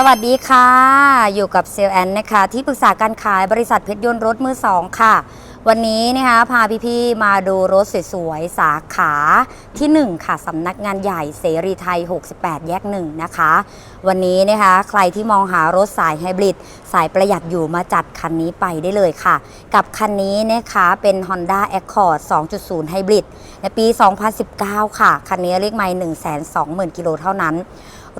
สวัสดีค่ะ อยู่กับเซลแอนนะคะ ที่ปรึกษาการขายบริษัทเพชรยนต์รถมือสองค่ะ วันนี้นะคะพาพี่ๆมาดูรถสวยๆ สาขาที่ 1 ค่ะสำนักงานใหญ่เสรีไทย 68 แยก 1 นะคะ วันนี้นะคะใครที่มองหารถสายไฮบริด สายประหยัดอยู่มาจัดคันนี้ไปได้เลยค่ะ กับคันนี้นะคะเป็น Honda Accord 2.0 Hybrid ในปี 2019 ค่ะ คันนี้เรียกไม่120,000 กิโลเท่านั้น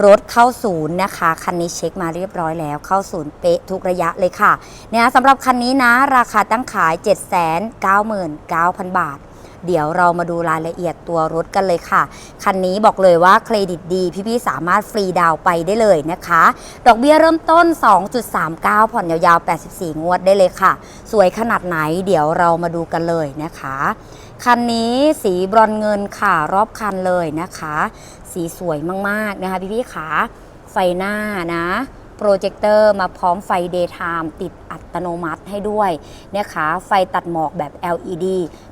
รถเข้าศูนย์นะคะ คันนี้เช็คมาเรียบร้อยแล้ว เข้าศูนย์เป๊ะทุกระยะเลยค่ะเนี่ยสำหรับคันนี้นะ ราคาตั้งขาย 799,000 บาท เดี๋ยวเรามาดูรายละเอียดตัวรถกันเลยค่ะ คันนี้บอกเลยว่าเครดิตดี พี่ๆสามารถฟรีดาวไปได้เลยนะคะ ดอกเบี้ยเริ่มต้น 2.39 ผ่อนยาวๆ 84 งวดได้เลยค่ะ สวยขนาดไหนเดี๋ยวเรามาดูกันเลยนะคะ คันนี้สีบรอนเงินค่ะรอบคันเลยนะคะ สีสวยมากๆนะคะพี่ๆขาไฟหน้านะ โปรเจคเตอร์มาพร้อมไฟ Daytime ติดอัตโนมัติให้ด้วยนะคะไฟตัดหมอกแบบ LED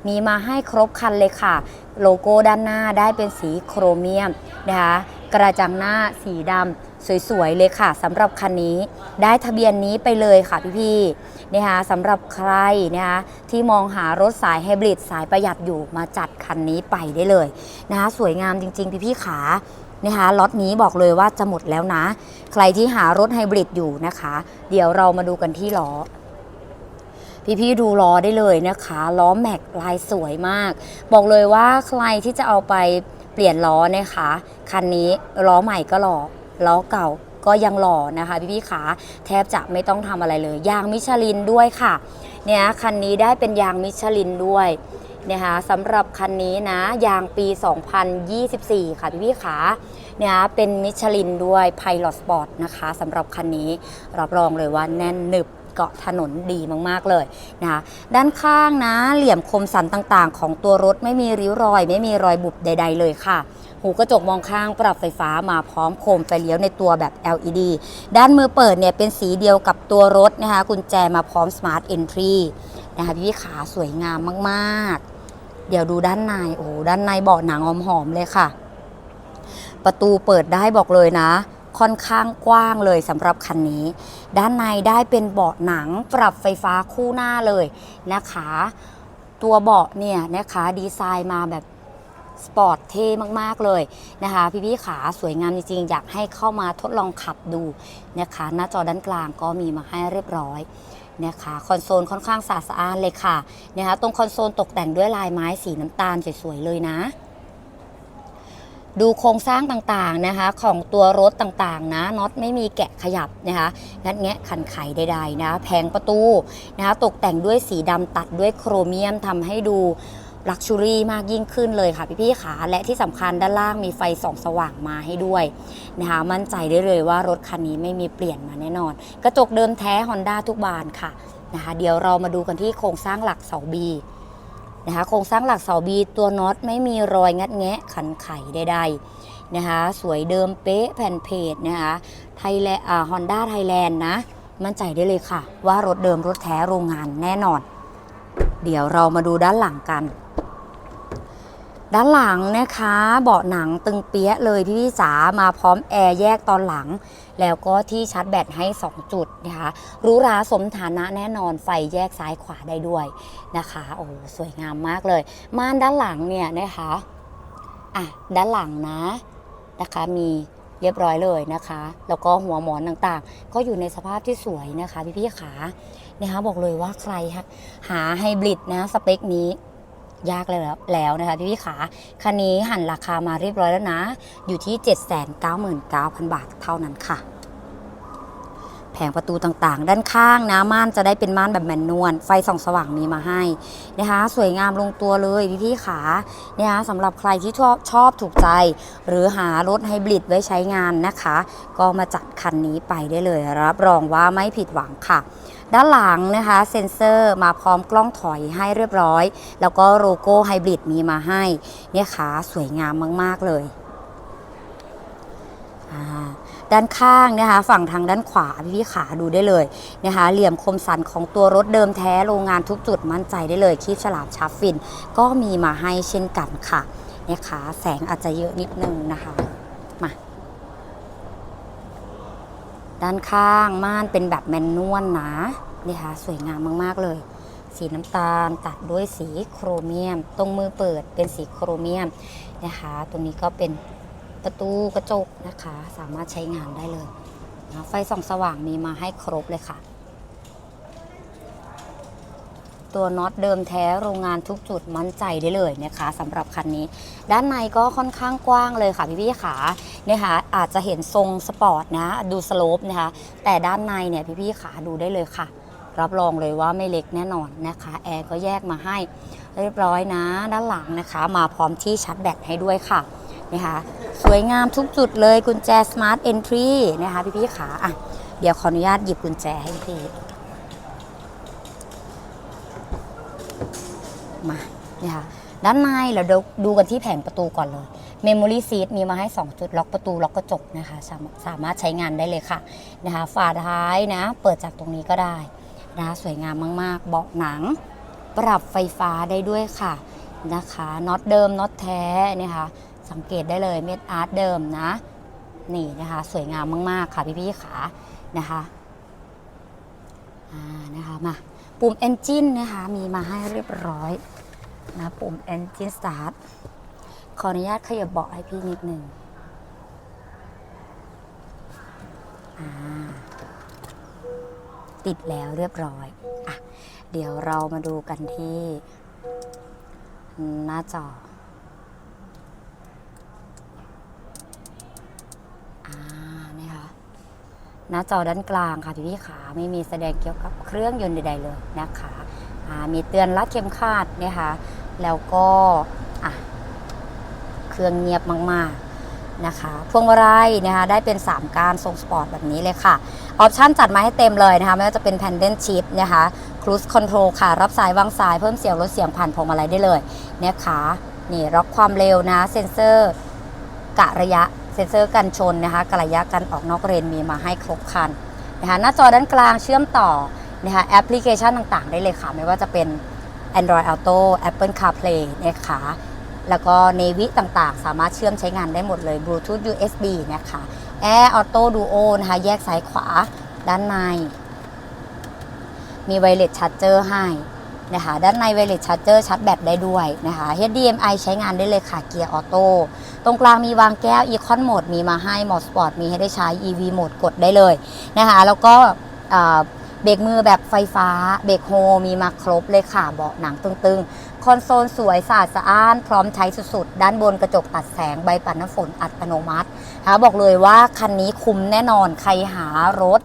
มีมาให้ครบคันเลยค่ะ โลโก้ด้านหน้าได้เป็นสีโครเมียมนะคะกระจังหน้าสีดำสวยๆเลยค่ะสำหรับคันนี้ได้ทะเบียนนี้ไปเลยค่ะพี่ๆนะคะสำหรับใครนะคะที่มองหารถสายไฮบริดสายประหยัดอยู่มาจัดคันนี้ไปได้เลยนะคะสวยงามจริงๆ พี่ๆขา นะคะล็อตนี้บอกเลยว่าจะหมดแล้วนะ ใครที่หารถไฮบริดอยู่นะคะ เดี๋ยวเรามาดูกันที่ล้อพี่ๆดูล้อได้เลยนะคะ ล้อแม็กลายสวยมาก บอกเลยว่าใครที่จะเอาไปเปลี่ยนล้อนะคะคันนี้ล้อใหม่ก็หล่อล้อเก่าก็ยังหล่อนะคะ พี่ๆขาแทบจะไม่ต้องทำอะไรเลย ยางมิชลินด้วยค่ะ เนี่ยคันนี้ได้เป็นยางมิชลินด้วย นะคะสำหรับคันนี้นะยางปี 2024 ค่ะพี่ๆขาเนี่ยเป็นมิชลินด้วย Pilot Sport นะคะสำหรับคันนี้รับรองเลยว่าแน่นหนึบเกาะถนนดีมาก ๆ เลยนะคะด้านข้างนะเหลี่ยมคมสันต่างๆ ของตัวรถไม่มีริ้วรอย ไม่มีรอยบุบใด ๆ เลยค่ะ หูกระจกมองข้างปรับไฟฟ้ามาพร้อมโคมไฟเลี้ยวในตัวแบบ LED ด้านมือเปิดเนี่ยเป็นสีเดียวกับตัวรถนะคะกุญแจมาพร้อม Smart Entry นะคะพี่ขาสวยงามมาก ๆ เดี๋ยวดูด้านในโอ้ด้านในเบาะหนังอมหอมเลยค่ะ ประตูเปิดได้บอกเลยนะ ค่อนข้างกว้างเลยสำหรับคันนี้ ด้านในได้เป็นเบาะหนังปรับไฟฟ้าคู่หน้าเลยนะคะ ตัวเบาะเนี่ยนะคะดีไซน์มาแบบสปอร์ตเท่มาก ๆ เลยนะคะ พี่ๆขาสวยงามจริงๆ อยากให้เข้ามาทดลองขับดูนะคะ หน้าจอด้านกลางก็มีมาให้เรียบร้อย นะคะคอนโซลค่อนข้างสะอาดสะอานเลยค่ะนะคะตรงคอนโซลตกแต่งด้วยลายไม้สีน้ำตาลสวยๆเลยนะดูโครงสร้างต่างๆนะคะของตัวรถต่างๆนะน็อตไม่มีแกะขยับนะคะงัดแงะขันไขใดๆนะแผงประตูนะคะตกแต่งด้วยสีดำตัดด้วยโครเมียมทำให้ดู ลักชูรี่มากยิ่งขึ้นเลยค่ะพี่ๆขาและที่สำคัญด้านล่างมีไฟส่องสว่างมาให้ด้วยนะคะมั่นใจได้เลยว่ารถคันนี้ไม่มีเปลี่ยนมาแน่นอน กระจกเดิมแท้ Honda ทุกบานค่ะนะคะเดี๋ยวเรามาดูกันที่โครงสร้างหลักเสาบีนะคะโครงสร้างหลักเสาบีตัวน็อตไม่มีรอยงัดแงะขันไขใดๆนะคะสวยเดิมเป๊ะแผ่นเพจนะคะไทยแลอ่าฮอนด้าไทยแลนด์นะ มั่นใจได้เลยค่ะ ว่ารถเดิมรถแท้โรงงานแน่นอน เดี๋ยวเรามาดูด้านหลังกัน ด้านหลังนะคะ เบาะหนังตึงเปี้ยะเลยพี่พี่จ๋ามาพร้อมแอร์แยกตอนหลัง แล้วก็ที่ชาร์จแบตให้ 2 จุดนะคะรูหราสมฐานะแน่นอนไฟแยกซ้ายขวาได้ด้วยนะคะโอ้สวยงามมากเลย ม่านด้านหลังเนี่ยนะคะอะด้านหลังนะนะคะมีเรียบร้อยเลยนะคะ แล้วก็หัวหมอนต่างๆ ก็อยู่ในสภาพที่สวยนะคะพี่พี่ๆขานะคะบอกเลยว่าใครฮะหาไฮบริดนะสเปคนี้ ยากเลยแล้วแล้วนะคะพี่พี่ขาคันนี้หันราคามาเรียบร้อยแล้วนะ อยู่ที่ 799,000 บาทเท่านั้นค่ะ แผงประตูต่างๆ ด้านข้างนะม่านจะได้เป็นม่านแบบแมนนวลไฟส่องสว่างมีมาให้นะคะสวยงามลงตัวเลยพี่พี่ขานะคะสำหรับใครที่ชอบชอบถูกใจ หรือหารถไฮบริดไว้ใช้งานนะคะ ก็มาจัดคันนี้ไปได้เลย รับรองว่าไม่ผิดหวังค่ะด้านหลังนะคะเซ็นเซอร์มาพร้อมกล้องถอยให้เรียบร้อย แล้วก็โลโก้ไฮบริดมีมาให้เนี่ยค่ะสวยงามมาก ๆ เลยอ่า ด้านข้างนะคะ ฝั่งทางด้านขวาพี่พี่ขาดูได้เลยนะคะ เหลี่ยมคมสันของตัวรถเดิมแท้โรงงานทุกจุดมั่นใจได้เลยคีบฉลามชาร์ฟฟิน ก็มีมาให้เช่นกันค่ะนี่ยค่ะแสงอาจจะเยอะนิดนึงนะคะมาด้านข้างม่านเป็นแบบแมนนวลนะนี่ค่ะสวยงามมาก ๆ เลย สีน้ำตาลตัดด้วยสีโครเมียม ตรงมือเปิดเป็นสีโครเมียมนะคะ ตรงนี้ก็เป็น ประตูกระจกนะคะ สามารถใช้งานได้เลยนะไฟส่องสว่างมีมาให้ครบเลยค่ะ ตัวน็อตเดิมแท้โรงงานทุกจุดมั่นใจได้เลยนะคะสำหรับคันนี้ ด้านในก็ค่อนข้างกว้างเลยค่ะพี่พี่ขาเนี่ยค่ะอาจจะเห็นทรงสปอร์ตนะดูสโลปนะคะแต่ด้านในเนี่ยพี่พี่ขาดูได้เลยค่ะรับรองเลยว่าไม่เล็กแน่นอนนะคะ แอร์ก็แยกมาให้เรียบร้อยนะ ด้านหลังนะคะ มาพร้อมที่ชาร์จแบตให้ด้วยค่ะ นะคะสวยงามทุกจุดเลยกุญแจ Smart Entry นะคะพี่พี่ๆขาอะเดี๋ยวขออนุญาตหยิบกุญแจให้พี่มาเนี่ยค่ะด้านในเราดูกันที่แผงประตูก่อนเลย Memory Seat มีมาให้ 2 จุดล็อกประตูล็อกกระจกนะคะสามสามารถใช้งานได้เลยค่ะนะคะฝาท้ายนะ เปิดจากตรงนี้ก็ได้นะคะสวยงามมาก ๆ เบาะหนัง ปรับไฟฟ้าได้ด้วยค่ะนะคะน็อตเดิมน็อตแท้นี่ยค่ะ สังเกตได้เลยเม็ดอาร์ตเดิมนะ นี่นะคะ สวยงามมาก ๆ ค่ะพี่ๆขานะคะอ่านะคะมาปุ่ม Engine นะคะมีมาให้เรียบร้อยนะปุ่ม Engine Start ขออนุญาตขยับเบาะให้พี่นิดหนึ่งติดแล้วเรียบร้อยอะเดี๋ยวเรามาดูกันที่หน้าจอ หน้าจอด้านกลางค่ะพี่พี่ขาไม่มีแสดงเกี่ยวกับเครื่องยนต์ใดๆเลยนะคะมีเตือนรัดเข็มขัดนะคะแล้วก็เครื่องเงียบมากๆนะคะพวงมาลัยนะคะได้เป็น 3 การทรงสปอร์ตแบบนี้เลยค่ะ ออปชั่นจัดมาให้เต็มเลยนะคะ ไม่ว่าจะเป็นแพนเดนชิ f นะคะครู e คอนโทรลค่ะ รับสายวางสายเพิ่มเสียงลดเสียงผ่านพวงมาลัยได้เลยนะคะนี่ล็อกความเร็วนะเซ็นเซอร์กะระยะ เซ็นเซอร์กันชนนะคะกระยะกันออกนอกเลนมีมาให้ครบคันนะคะหน้าจอด้านกลางเชื่อมต่อนะคะแอปพลิเคชันต่างๆ ได้เลยค่ะ ไม่ว่าจะเป็น Android Auto Apple CarPlay นะคะแล้วก็ Navy ต่างๆ สามารถเชื่อมใช้งานได้หมดเลย Bluetooth USB นะคะ Air Auto Duo นะคะแยกซ้ายขวาด้านใน มี Wireless Charger ให้นะคะด้านใน Wireless Charger ชาร์จแบตได้ด้วยนะคะ HDMI ใช้งานได้เลยค่ะเกียร์ออโต้ ตรงกลางมีวางแก้ว Econ Mode มีมาให้ Mode Sport มีให้ได้ใช้ EV Mode กดได้เลยนะคะแล้วก็เอ่อเบรกมือแบบไฟฟ้า เบรกโฮมีมาครบเลยค่ะเบาะหนังตึงๆ คอนโซลสวยสะอาดสะอ้าน พร้อมใช้สุดๆ ด้านบนกระจกตัดแสงใบปัดน้ำฝนอัตโนมัตินะคะบอกเลยว่าคันนี้คุ้มแน่นอนใครหารถ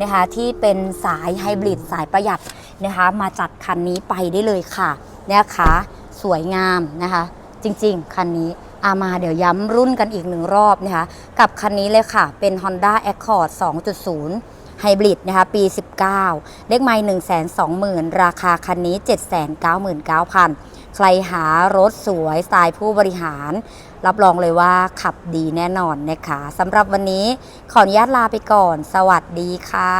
นะคะที่เป็นสายไฮบริดสายประหยัดนะคะมาจัดคันนี้ไปได้เลยค่ะนะคะสวยงามนะคะจริงๆ คันนี้ อามาเดี๋ยวย้ำรุ่นกันอีกหนึ่งรอบนะคะกับคันนี้เลยค่ะ เป็น Honda Accord 2.0 ไฮบริดนะคะปี 19 เลขไม่1 2 0 0 0 0 ราคาคันนี้ 799,000 ใครหารถสวยสไตล์ผู้บริหาร รับรองเลยว่าขับดีแน่นอนนะคะสำหรับวันนี้ขออนุญาตลาไปก่อน สวัสดีค่ะ